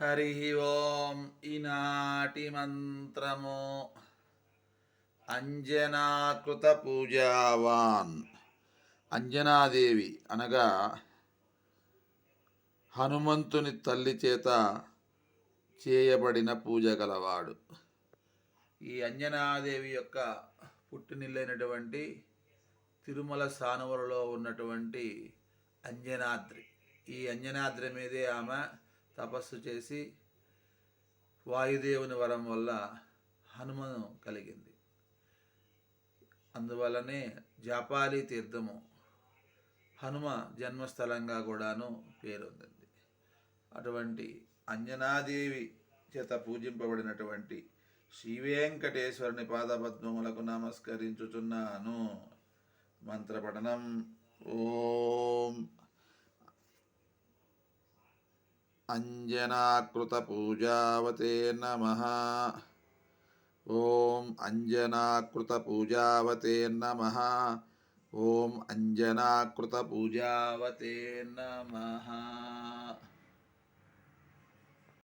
హరి ఓం ఈనాటి మంత్రము. అంజనాకృత పూజావాన్ అంజనాదేవి అనగా హనుమంతుని తల్లి చేత చేయబడిన పూజ గలవాడు. ఈ అంజనాదేవి యొక్క పుట్టినిల్లైనటువంటి తిరుమల సానువలలో ఉన్నటువంటి అంజనాద్రి. ఈ అంజనాద్రి మీదే ఆమె తపస్సు చేసి వాయుదేవుని వరం వల్ల హనుమను కలిగింది. అందువలనే జాపాలి తీర్థము హనుమ జన్మస్థలంగా కూడాను పేరొందింది. అటువంటి అంజనాదేవి చేత పూజింపబడినటువంటి శ్రీ వెంకటేశ్వరుని పాదపద్మములకు నమస్కరించుచున్నాను. మంత్రపఠనం. ఓం అంజనాకృతపూజావతే నమ. ఓం అంజనాకృతపూజావతే నమ. ఓం అంజనాకృతపూజావతే నమ.